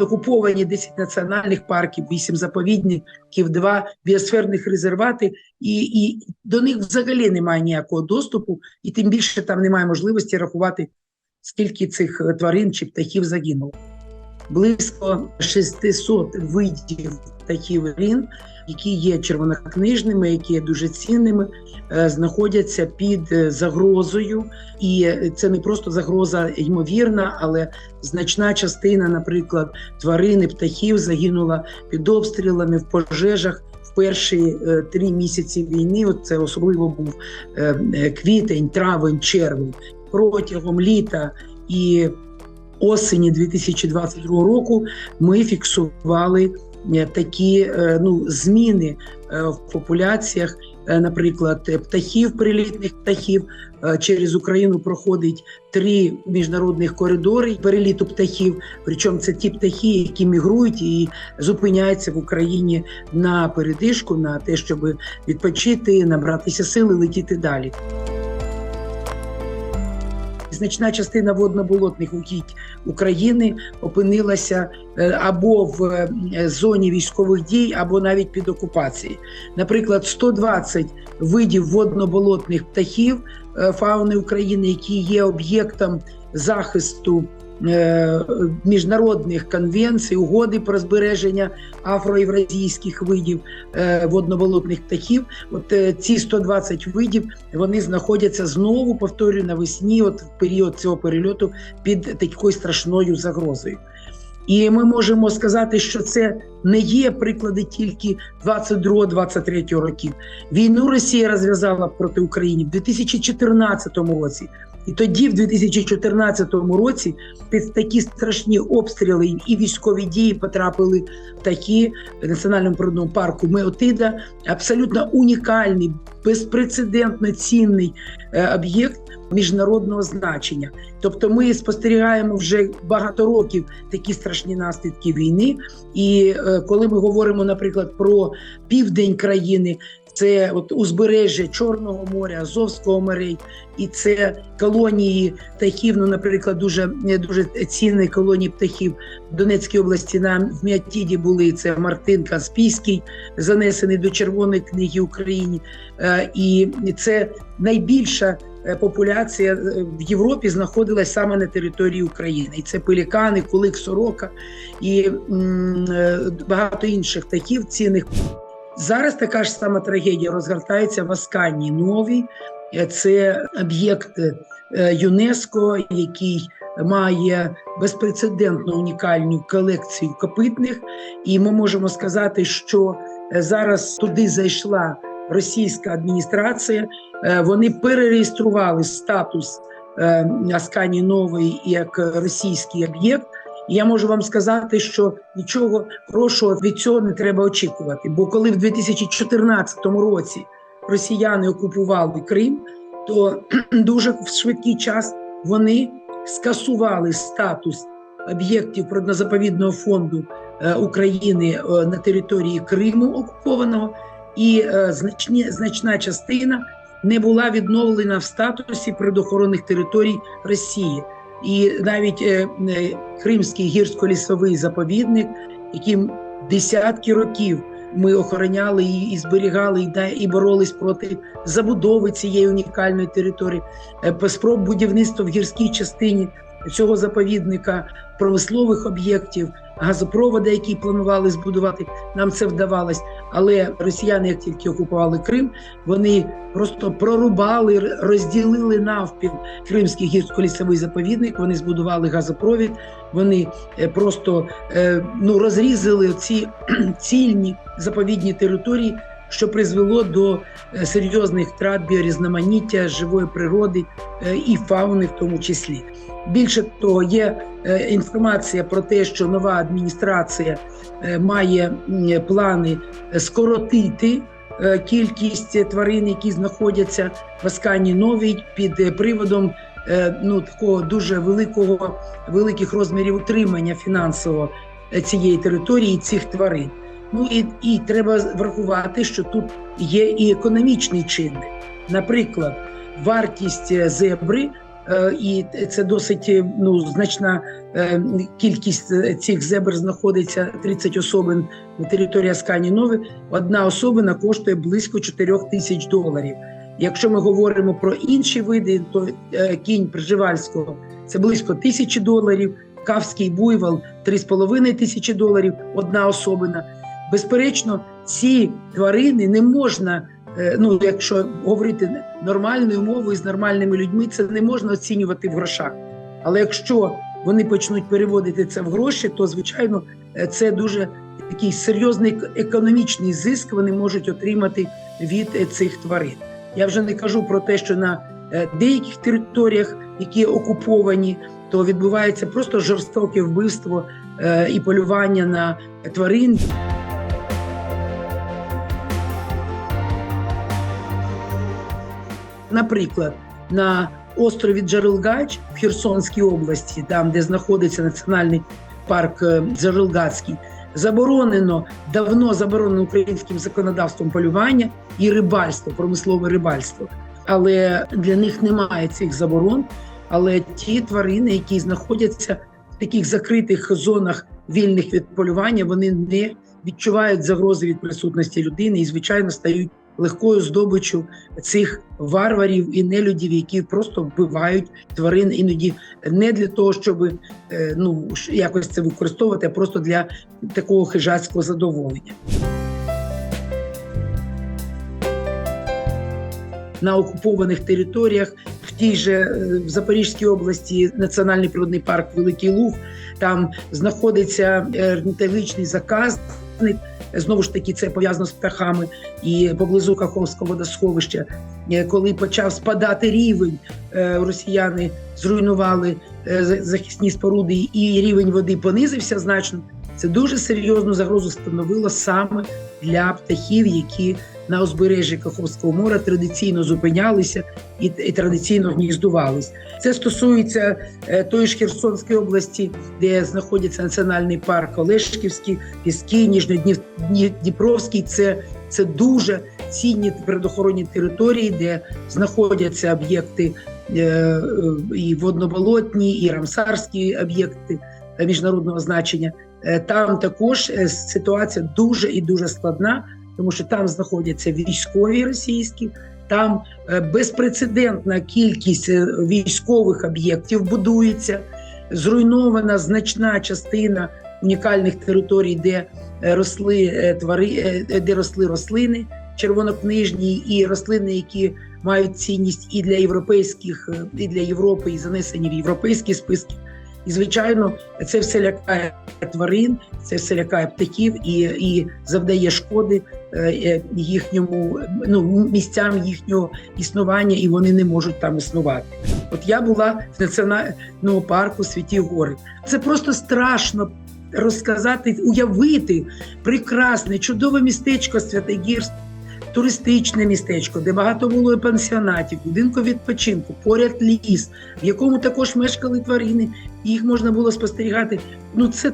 окуповані 10 національних парків, 8 заповідників, 2 біосферних резервати, і, і до них взагалі немає ніякого доступу, і тим більше там немає можливості рахувати, скільки цих е, тварин чи птахів загинуло. Близько 600 видів птахів тварин, які є червонокнижними, які є дуже цінними, е, знаходяться під е, загрозою, і це не просто загроза ймовірна, але значна частина, наприклад, тварин і птахів загинула під обстрілами в пожежах. Перші е, три місяці війни, це особливо був квітень, травень, червень, протягом літа і осені 2022 року ми фіксували такі е, ну, зміни е, в популяціях. Е, Наприклад, е, птахів, прилітних птахів Е, через Україну проходить три міжнародних коридори переліту птахів. Причому це ті птахи, які мігрують і зупиняються в Україні на передишку, на те, щоб відпочити, набратися сили, летіти далі. Значна частина водноболотних угідь України опинилася е, або в е, зоні військових дій, або навіть під окупацією. Наприклад, 120 видів водноболотних птахів е, фауни України, які є об'єктом захисту міжнародних конвенцій, угоди про збереження афроєвразійських видів е, водноболотних птахів. От е, ці 120 видів вони знаходяться знову, повторюю, навесні, от в період цього перельоту під такою страшною загрозою. І ми можемо сказати, що це не є приклади тільки 22-23 років. Війну Росія розв'язала проти України в 2014 році. І тоді, в 2014 році, під такі страшні обстріли і військові дії потрапили в такі в національному природному парку Меотида, абсолютно унікальний, безпрецедентно цінний е, об'єкт міжнародного значення. Тобто, ми спостерігаємо вже багато років такі страшні наслідки війни. І е, коли ми говоримо, наприклад, про південь країни. Це от узбережжя Чорного моря, Азовського морей, і це колонії птахів. Ну, наприклад, дуже дуже цінні колонії птахів в Донецькій області. На в Міатіді були це Мартин Каспійський, занесений до Червоної книги України. Е, І це найбільша е, популяція е, в Європі знаходилась саме на території України. І це пелікани, кулик, сорока і багато інших птахів цінних. Зараз така ж сама трагедія розгортається в Асканії Новій. Е, Це об'єкт е, ЮНЕСКО, який має безпрецедентно унікальну колекцію копитних. І ми можемо сказати, що е, зараз туди зайшла російська адміністрація. Вони перереєстрували статус Асканії Нової як російський об'єкт. Я можу вам сказати, що нічого хорошого від цього не треба очікувати. Бо коли в 2014 році росіяни окупували Крим, то дуже в швидкий час вони скасували статус об'єктів природнозаповідного фонду е, України е, на території Криму окупованого, і е, значні, значна частина не була відновлена в статусі природоохоронних територій Росії. І навіть е, е, Кримський гірсько-лісовий заповідник, яким десятки років ми охороняли і, і зберігали, і, і боролись проти забудови цієї унікальної території, е, спроб будівництва в гірській частині цього заповідника, промислових об'єктів, газопроводи, які планували збудувати, нам це вдавалось. Але росіяни, як тільки окупували Крим, вони просто прорубали, розділили навпіл Кримський гірсько-лісовий заповідник. Вони збудували газопровід. Вони е, просто е, ну розрізали ці цільні заповідні території, що призвело до е, серйозних втрат біорізноманіття живої природи і фауни, в тому числі. Більше того, є е, інформація про те, що нова адміністрація е, має плани скоротити е, кількість тварин, які знаходяться в Аскані Новій під приводом ну такого дуже великого великих розмірів утримання фінансового е, цієї території цих тварин. Ну і, і треба врахувати, що тут є і економічний чинник. Наприклад, вартість зебри і це досить е, ну, значна е, кількість е, цих зебр знаходиться 30 особин на території Аскані Нови. Одна особина коштує близько 4 тисяч доларів. Якщо ми говоримо про інші види, то е, кінь Пржевальського це близько тисячі доларів, кавський буйвол 3,5 тисячі доларів, одна особина. Безперечно, ці тварини не можна. Е, Ну, якщо говорити нормальною мовою з нормальними людьми, це не можна оцінювати в грошах. Але якщо вони почнуть переводити це в гроші, то звичайно е, це дуже такий серйозний економічний зиск вони можуть отримати від е, цих тварин. Я вже не кажу про те, що на деяких територіях, які окуповані, то відбувається просто жорстоке вбивство і полювання на тварин. Наприклад, на острові Джарилгач в Херсонській області, там де знаходиться національний парк е, Джарилгацький, заборонено давно заборонено українським законодавством полювання і рибальство, промислове рибальство. Але для них немає цих заборон. Але ті тварини, які знаходяться в таких закритих зонах вільних від полювання, вони не відчувають загрози від присутності людини і, звичайно, стають легкою здобиччю цих варварів і нелюдів, які просто вбивають тварин іноді не для того, щоб е, ну якось це використовувати, а просто для такого хижацького задоволення. На окупованих територіях в тій же е, в Запорізькій області національний природний парк Великий Луг. Там знаходиться е, орнітологічний заказник. Знову ж таки, це пов'язано з птахами і поблизу Каховського водосховища. Е, Коли почав спадати рівень, е, росіяни зруйнували е, захисні споруди, і рівень води понизився значно. Це дуже серйозну загрозу становило саме для птахів, які на узбережжі Каховського моря традиційно зупинялися і, і традиційно гніздувались. Це стосується е, тої ж Херсонської області, де знаходиться національний парк Олешківський, Піски, Нижньодніпровський. Це, це дуже цінні природоохоронні території, де знаходяться об'єкти е, е, і водноболотні, і рамсарські об'єкти міжнародного значення. Е, Там також ситуація дуже і дуже складна, тому що там знаходяться військові російські, там е, безпрецедентна кількість е, військових об'єктів будується, зруйнована значна частина унікальних територій, де е, росли твари, де росли рослини червонокнижні і рослини, які мають цінність і для європейських, і для Європи, і занесені в європейські списки. І звичайно, це все лякає тварин, це все лякає птахів і, і завдає шкоди е, е, їхньому ну, місцям їхнього існування, і вони не можуть там існувати. От я була в національному парку Святі Гори. Це просто страшно розказати, уявити прекрасне, чудове містечко Святогірськ, туристичне містечко, де багато було пансіонатів, будинку відпочинку, поряд ліс, в якому також мешкали тварини, їх можна було спостерігати. Ну це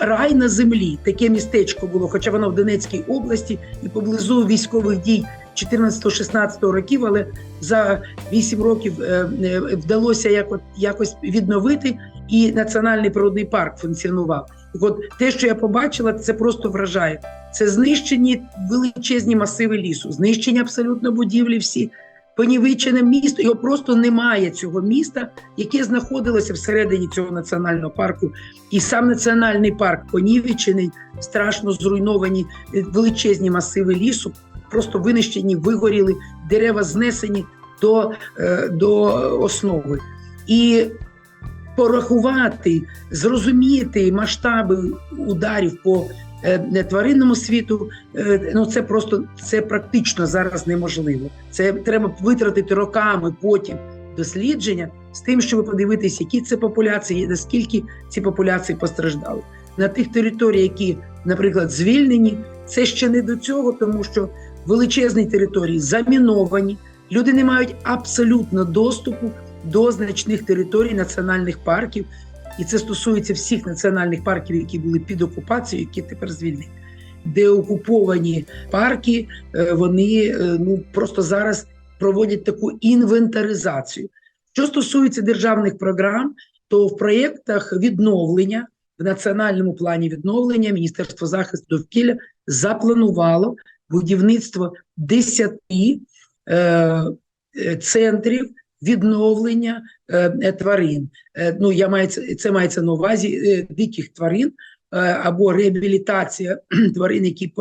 рай на землі. Таке містечко було, хоча воно в Донецькій області і поблизу військових дій 14-16 років, але за 8 років е, е, вдалося яко- якось відновити, і національний природний парк функціонував. От те, що я побачила, це просто вражає. Це знищені величезні масиви лісу, знищені абсолютно будівлі всі. Понівечене місто, його просто немає цього міста, яке знаходилося всередині цього національного парку. І сам національний парк понівечений, страшно зруйновані е, величезні масиви лісу, просто винищені, вигоріли, дерева знесені до, е, до основи. І порахувати, зрозуміти масштаби ударів по е, тваринному світу, е, ну це просто це практично зараз неможливо. Це треба витратити роками потім дослідження з тим, щоб подивитися, які це популяції, наскільки ці популяції постраждали. На тих територіях, які, наприклад, звільнені, це ще не до цього, тому що величезні території заміновані, люди не мають абсолютно доступу до значних територій національних парків, і це стосується всіх національних парків, які були під окупацією, які тепер звільнені. Де окуповані парки, е, вони е, ну просто зараз проводять таку інвентаризацію. Що стосується державних програм, то в проєктах відновлення в національному плані відновлення Міністерство захисту довкілля запланувало будівництво 10 е, е, центрів відновлення е, е, тварин. Е, ну, я маю, це мається на увазі диких тварин або реабілітація тварин, які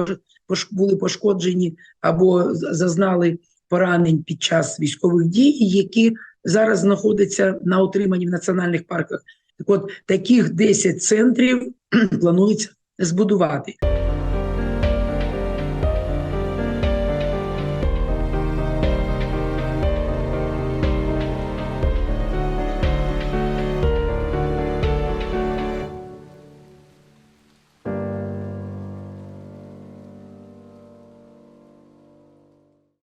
були пошкоджені або зазнали поранень під час військових дій, і які зараз знаходяться на утриманні в національних парках. Так от таких 10 центрів планується збудувати.